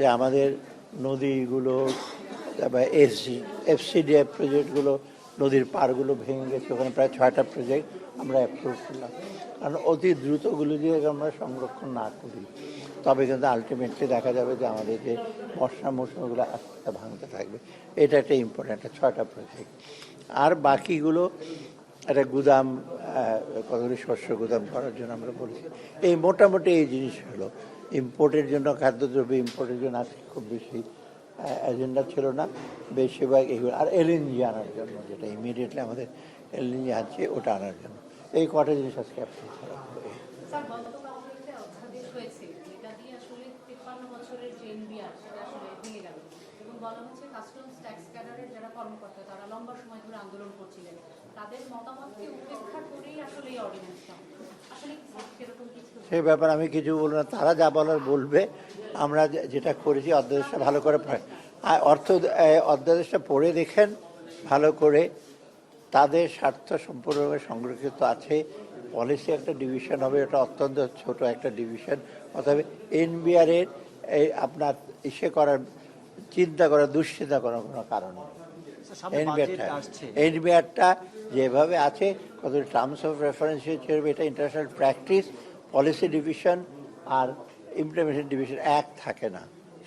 যে আমাদের নদীগুলো, তারপর এসি এফসিডিএফ প্রজেক্টগুলো, নদীর পাড়গুলো ভেঙে গেছে। ওখানে প্রায় ছয়টা প্রজেক্ট আমরা অ্যাপ্রুভ করলাম। কারণ অতি দ্রুতগুলো দিয়ে আমরা সংরক্ষণ না করি। তবে কিন্তু আলটিমেটলি দেখা যাবে যে আমাদের যে বর্ষা মৌসুমগুলো আস্তে আস্তে ভাঙতে থাকবে। এটা একটা ইম্পর্ট্যান্ট ছয়টা প্রজেক্ট আর বাকিগুলো একটা গুদাম কতগুলি শস্য গুদাম করার জন্য আমরা বলছি। এই মোটামুটি এই জিনিসগুলো ইম্পোর্টের জন্য, খাদ্যদ্রব্য ইম্পোর্টের জন্য আজকে খুব বেশি এজেন্ডা ছিল না। বেশিরভাগ এগুলো, আর এলএনজি আনার জন্য যেটা ইমিডিয়েটলি আমাদের এলএনজি আছে, ওটা আনার জন্য। এই কটা জিনিস আজকে অ্যাপ্রুভ করা হবে বলা হচ্ছে কাস্টমস ট্যাক্স ক্যাডারের যারা কর্মকর্তা, তারা লম্বা সময় ধরে আন্দোলন করছিলেন। তাদের মতামতকে উপেক্ষা করেই আসলে এই অর্ডিন্যান্সটা আসলে সেরকম কিছু সেই ব্যাপারে আমি কিছু বলব না। তারা যা বলার বলবে, আমরা যেটা করেছি, অধ্যাদেশটা ভালো করে পড়ে- আর অর্থ অধ্যাদেশটা পড়ে দেখেন, ভালো করে। তাদের স্বার্থ সম্পূর্ণভাবে সংরক্ষিত আছে। পলিসি একটা ডিভিশন হবে, এটা অত্যন্ত ছোট একটা ডিভিশন। অতএব এনবিআর এর এই আপনার ইসে করার চিন্তা করার দুশ্চিন্তা করার কোনো কারণ নেই। এনবিআরটা যেভাবে আছে কত টার্মস অফ রেফারেন্স হিসেবে এটা ইন্টারন্যাশনাল প্র্যাকটিস পলিসি ডিভিশন আর ইমপ্লিমেন্টেশন ডিভিশন এক থাকে না।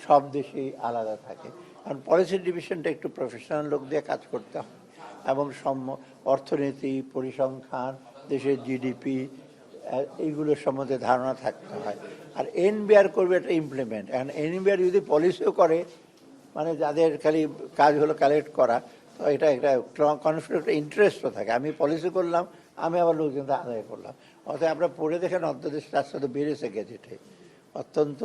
সব দেশেই আলাদা থাকে। কারণ পলিসি ডিভিশনটা একটু প্রফেশনাল লোক দিয়ে কাজ করতে হয়। এবং সম- অর্থনীতি পরিসংখ্যান দেশের জিডিপি এইগুলোর সম্বন্ধে ধারণা থাকতে হয়। আর এনবিআর করবে এটা ইমপ্লিমেন্ট এখন এনবিআর যদি পলিসিও করে মানে যাদের খালি কাজ হলো কালেক্ট করা, তো এটা একটা কনফ্লিক্ট ইন্টারেস্টও থাকে। আমি পলিসি করলাম, আমি আবার লোকজন আদায় করলাম। অতএব আমরা পড়ে দেখেন অধ্যাদেশ তার সাথে বেড়েছে গেজেটে অত্যন্ত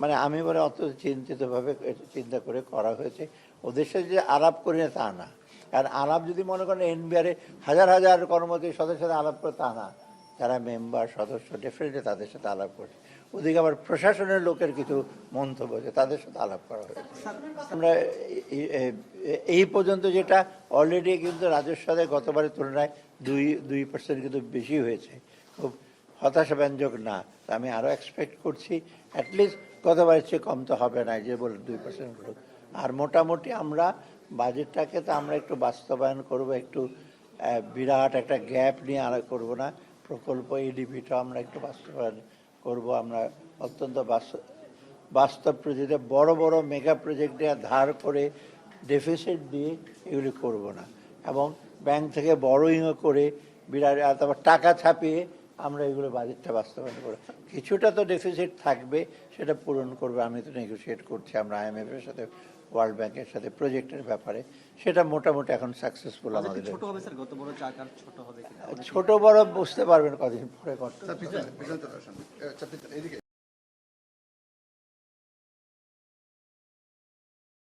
মানে আমি বলে অত্যন্ত চিন্তিতভাবে চিন্তা করে করা হয়েছে। ওদের সাথে যে আলাপ করি না, তা না। কারণ আলাপ যদি মনে করেন, এনবিআরে হাজার হাজার কর্মচারী সদস্যের আলাপ করে, তা না। যারা মেম্বার, সদস্য ডেফিনেটলি তাদের সাথে আলাপ করছে। ওদিকে আবার প্রশাসনের লোকের কিছু মন্তব্য আছে তাদের সাথে আলাপ করা হয়েছে। আমরা এই- পর্যন্ত যেটা অলরেডি কিন্তু রাজস্ব আদায় গতবারের তুলনায় দুই দুই পার্সেন্ট কিন্তু বেশি হয়েছে। খুব হতাশাব্যঞ্জক না। আমি আরও এক্সপেক্ট করছি অ্যাটলিস্ট গতবারের চেয়ে কম তো হবে না যে বলে দুই পার্সেন্ট গ্রোথ আর মোটামুটি আমরা বাজেটটাকে তো আমরা একটু বাস্তবায়ন করব, একটু বিরাট একটা গ্যাপ নিয়ে আর করব না। প্রকল্প এডিপিটা আমরা একটু বাস্তবায়ন করব। আমরা অত্যন্ত বাস্তব প্রজেক্টে বড় বড় মেগা প্রজেক্টে ধার করে ডেফিসিট দিয়ে এগুলি করব না। এবং ব্যাংক থেকে বড়োইংও করে বিরাট তারপর টাকা ছাপিয়ে আমরা এগুলো বাজেটটা বাস্তবায়ন করব কিছুটা তো ডেফিসিট থাকবে সেটা পূরণ করবে। আমি তো নেগোসিয়েট করছি আমরা আইএমএফ এর সাথে ওয়ার্ল্ড ব্যাংকের সাথে প্রজেক্টের ব্যাপারে। সেটা মোটামুটি এখন সাকসেসফুল আমাদের ছোট হবে স্যার গত বড় চাকার ছোট হবে ছোট বড় বুঝতে পারবেন কদিন পরে কত।